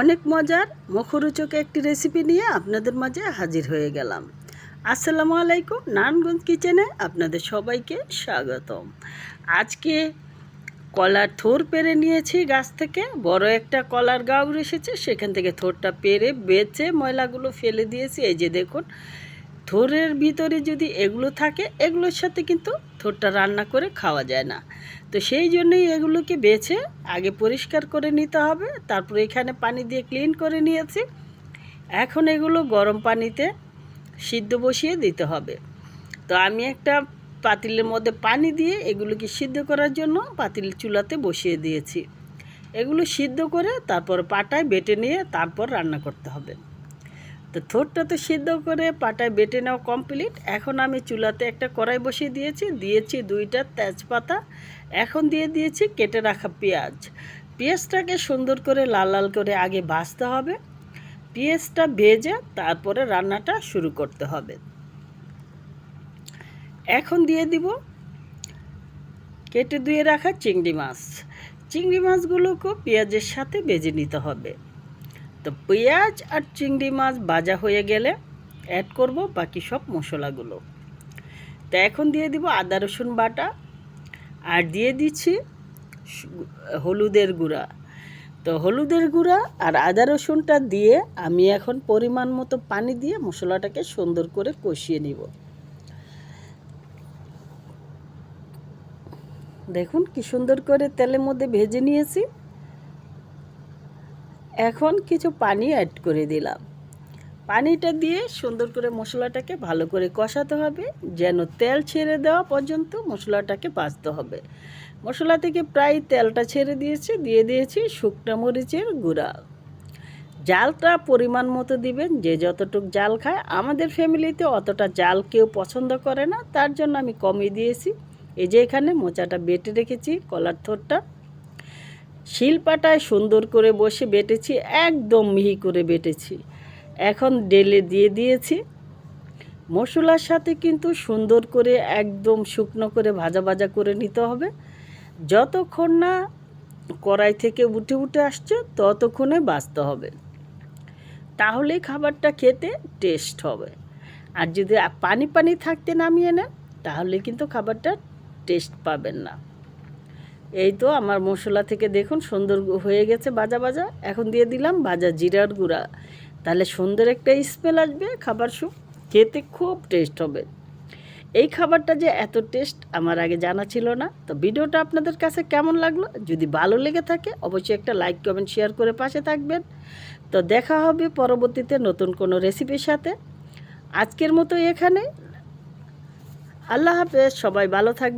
অনেক মজার মুখরোচক একটি রেসিপি নিয়ে আপনাদের মাঝে হাজির হয়ে গেলাম। আসসালামু আলাইকুম নানগঞ্জ কিচেনে আপনাদের সবাইকে স্বাগতম। আজকে কলার থোর পেরে নিয়েছি গাছ থেকে, বড় একটা কলার গাউর এসেছে, সেখান থেকে থোরটা পেরে বেচে ময়লাগুলো ফেলে দিয়েছি। এই যে দেখুন থোরের ভিতরে যদি এগুলো থাকে, এগুলোর সাথে কিন্তু থোরটা রান্না করে খাওয়া যায় না। তো সেই জন্যই এগুলোকে বেছে আগে পরিষ্কার করে নিতে হবে, তারপর এখানে পানি দিয়ে ক্লিন করে নিয়েছি। এখন এগুলো গরম পানিতে সিদ্ধ বসিয়ে দিতে হবে। তো আমি একটা পাতিলের মধ্যে পানি দিয়ে এগুলোকে সিদ্ধ করার জন্য পাতিল চুলাতে বসিয়ে দিয়েছি। এগুলো সিদ্ধ করে তারপর পাটায় বেটে নিয়ে তারপর রান্না করতে হবে। তো থোরটা তো সিদ্ধ করে পাটায় বেটে নেওয়া কমপ্লিট এখন আমি চুলাতে একটা কড়াই বসিয়ে দিয়েছি। দিয়েছি দুইটা তেজপাতা। এখন দিয়ে দিয়েছি কেটে রাখা পেঁয়াজ। পেঁয়াজটাকে সুন্দর করে লাল লাল করে আগে ভাজতে হবে। পেঁয়াজটা ভেজে তারপরে রান্নাটা শুরু করতে হবে। এখন দিয়ে দিব কেটে ধুয়ে রাখা চিংড়ি মাছ। চিংড়ি মাছগুলোকেও পেঁয়াজের সাথে ভেজে নিতে হবে। তো পেঁয়াজ আর চিংড়ি মাছ ভাজা হয়ে গেলে অ্যাড করব বাকি সব মশলাগুলো। তো এখন দিয়ে দিব আদা, রসুন বাটা আর দিয়ে দিচ্ছি হলুদের গুঁড়া। তো হলুদের গুঁড়া আর আদা, রসুনটা দিয়ে আমি এখন পরিমাণ মতো পানি দিয়ে মশলাটাকে সুন্দর করে কষিয়ে নিব। দেখুন কি সুন্দর করে তেলের মধ্যে ভেজে নিয়েছি। এখন কিছু পানি অ্যাড করে দিলাম। পানিটা দিয়ে সুন্দর করে মশলাটাকে ভালো করে কষাতে হবে, যেন তেল ছেড়ে দেওয়া পর্যন্ত মশলাটাকে ভাজতে হবে। মশলা থেকে প্রায় তেলটা ছেড়ে দিয়েছি, দিয়ে দিয়েছি শুকনো মরিচের গুঁড়া। জালটা পরিমাণ মতো দিবেন, যে যতটুক জাল খায়। আমাদের ফ্যামিলিতে অতটা জাল কেউ পছন্দ করে না, তার জন্য আমি কমিয়ে দিয়েছি। এই যে এখানে মোচাটা বেটে রেখেছি, কলার থোরটা। শিলপাটায় সুন্দর করে বসে বেটেছি, একদম মিহি করে বেটেছি। এখন ডেলে দিয়ে দিয়েছি। মশলার সাথে কিন্তু সুন্দর করে একদম শুকনো করে ভাজা ভাজা করে নিতে হবে। যতক্ষণ না কড়াই থেকে উঠে উঠে আসছে, ততক্ষণে বাঁচতে হবে। তাহলেই খাবারটা খেতে টেস্ট হবে। আর যদি পানি পানি থাকতে নামিয়ে নেন, তাহলে কিন্তু খাবারটা টেস্ট পাবেন না। এই তো আমার মশলা থেকে দেখুন সুন্দর হয়ে গেছে বাজা বাজা এখন দিয়ে দিলাম বাজা জিরার গুঁড়া। তাহলে সুন্দর একটা স্মেল আসবে, খাবার সু খেতে খুব টেস্ট হবে। এই খাবারটা যে এত টেস্ট আমার আগে জানা ছিল না। তো ভিডিওটা আপনাদের কাছে কেমন লাগল? যদি ভালো লেগে থাকে, অবশ্যই একটা লাইক কমেন্ট শেয়ার করে পাশে থাকবেন। তো দেখা হবে পরবর্তীতে নতুন কোনো রেসিপির সাথে। আজকের মতো এখানে। আল্লাহ হাফেজ, সবাই ভালো থাকবে